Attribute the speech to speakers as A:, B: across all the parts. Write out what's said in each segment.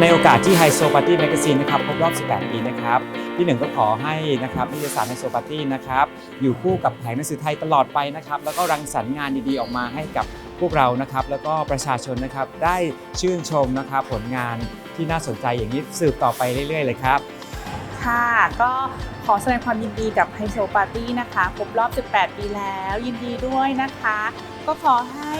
A: ในโอกาสที่ไฮโซปาร์ตี้แมกซีนนะครับครบรอบ 18 ปีนะครับพี่หนึ่งก็ขอให้นะครับนิตยสารไฮโซปาร์ตี้นะครับอยู่คู่กับแผงหนังสือไทยตลอดไปนะครับแล้วก็รังสรรค์งานดีๆออกมาให้กับพวกเรานะครับแล้วก็ประชาชนนะครับได้ชื่นชมนะครับผลงานที่น่าสนใจอย่างนี้สืบต่อไปเรื่อย ๆ เลยครับ
B: ค่ะก็ขอแสดงความยินดีกับไฮโซปาร์ตี้นะคะครบรอบ 18 ปีแล้ว ยินดีด้วยนะคะ ก็ขอให้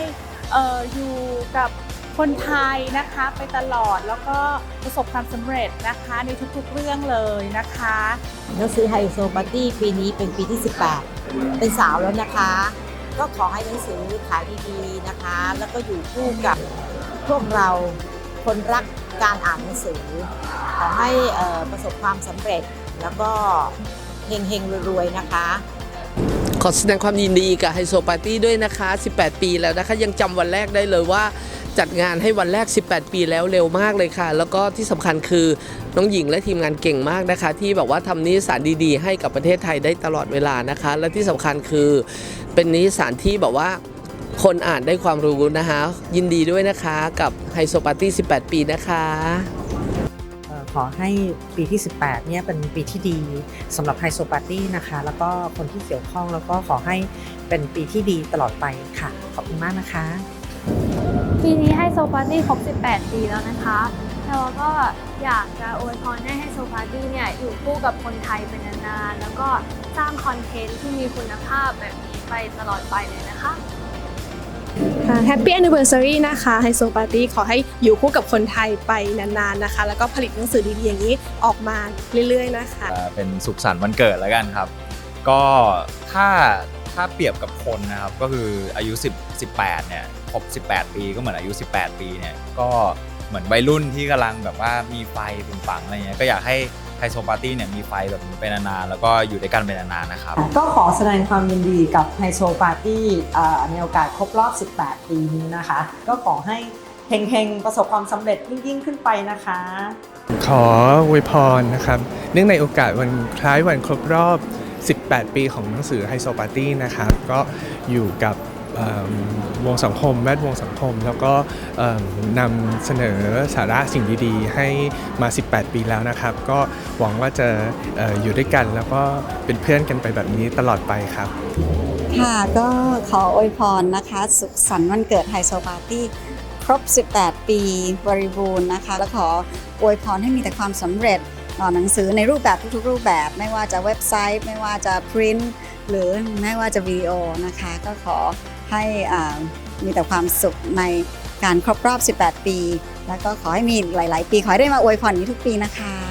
B: อออยู่กับ คนไทยนะคะไปตลอดแล้วก็ประสบความสำเร็จนะคะในทุกๆเรื่องเลยนะคะ
C: หนังสือไฮโซปาร์ตี้ปีนี้เป็นปีที่ 18 เป็นสาวแล้วนะคะ ก็ขอให้หนังสือขายดีๆนะคะ แล้วก็อยู่คู่กับพวกเราคนรักการอ่านหนังสือ ขอให้เอ่อประสบความสำเร็จแล้วก็เฮงๆรวยๆนะคะ
D: ขอแสดงความยินดีกับไฮโซปาร์ตี้ด้วยนะคะ 18 ปีแล้วนะคะ ยังจำวันแรกได้เลยว่า จัดงานให้วันแรก 18 ปีแล้วเร็วมากเลยค่ะ แล้วก็ที่สำคัญคือน้องหญิงและทีมงานเก่งมากนะคะ ที่แบบว่าทำนิสารดีๆ ให้กับประเทศไทยได้ตลอดเวลานะคะ และที่สำคัญคือเป็นนิสารที่แบบว่าคนอ่านได้ความรู้นะคะ ยินดีด้วยนะคะกับไฮโซปาร์ตี้ 18 ปีนะคะ
E: ขอให้ปีที่ 18 เนี่ยเป็นปีที่ดีสำหรับไฮโซปาร์ตี้นะคะ แล้วก็คนที่เกี่ยวข้องแล้วก็ขอให้เป็นปีที่ดีตลอดไปค่ะ ขอบคุณมากนะคะ
F: ปีนี้ไฮโซปาร์ตี้ครบ 18 ปีแล้วนะคะแล้วก็อยากจะอวยพรให้ไฮโซปาร์ตี้เนี่ยอยู่คู่กับคนไทยเป็นนานๆ แล้วก็สร้างคอนเทนต์ที่มีคุณภาพแบบนี้ไปตลอดไปเลยนะคะ
G: แฮปปี้แอนนิเวอร์ซารีนะคะไฮโซปาร์ตี้ขอให้อยู่คู่กับคนไทยไปนานๆนะคะ แล้วก็ผลิตหนังสือดีๆอย่างนี้ออกมาเรื่อยๆนะคะ
H: เอ่อเป็นสุขสันต์วันเกิดแล้วกันครับ ก็ถ้า ถ้าเปรียบกับคนนะครับ ก็คืออายุ 10 18 เนี่ยครบ 18 ปีก็เหมือนอายุ 18 ปีเนี่ยก็เหมือนวัยรุ่นที่กำลังแบบว่ามีไฟปึงปังอะไรเงี้ยก็อยากให้ไฮโซปาร์ตี้เนี่ยมีไฟแบบนี้ไปนานๆแล้วก็อยู่ด้วยกันไปนานๆนะครับ
I: ก็ขอแสดงความยินดีกับไฮโซปาร์ตี้เอ่อในโอกาสครบรอบ 18 ปีนี้นะคะ ก็ขอให้เฮงๆ ประสบความสำเร็จยิ่งๆ ขึ้นไปนะคะ
J: ขออวยพรนะครับ เนื่องในโอกาสวันคล้ายวันครบรอบ 18 ปีของหนังสือไฮโซปาร์ตี้นะครับ ก็อยู่กับวงสังคมแวดวงสังคม แล้วก็นำเสนอสาระสิ่งดีๆ ให้มา 18 ปีแล้วนะครับ ก็หวังว่าจะอออยู่ด้วยกันแล้วก็เป็นเพื่อนกันไปแบบนี้ตลอดไปครับ
K: ค่ะก็ขออวยพรนะคะ สุขสันต์วันเกิดไฮโซปาร์ตี้ครบ 18 ปีบริบูรณ์นะคะ และขออวยพรให้มีแต่ความสำเร็จ หนังสือในรูปแบบทุกๆ รูปแบบ ไม่ว่าจะเว็บไซต์ ไม่ว่าจะพรินต์หรือไม่ว่าจะวิดีโอนะคะ ก็ขอให้มีแต่ความสุขในการครบรอบ 18 ปี แล้วก็ขอให้มีหลาย ๆ ปี ขอให้ได้มาอวยพรนี้ทุกปีนะคะ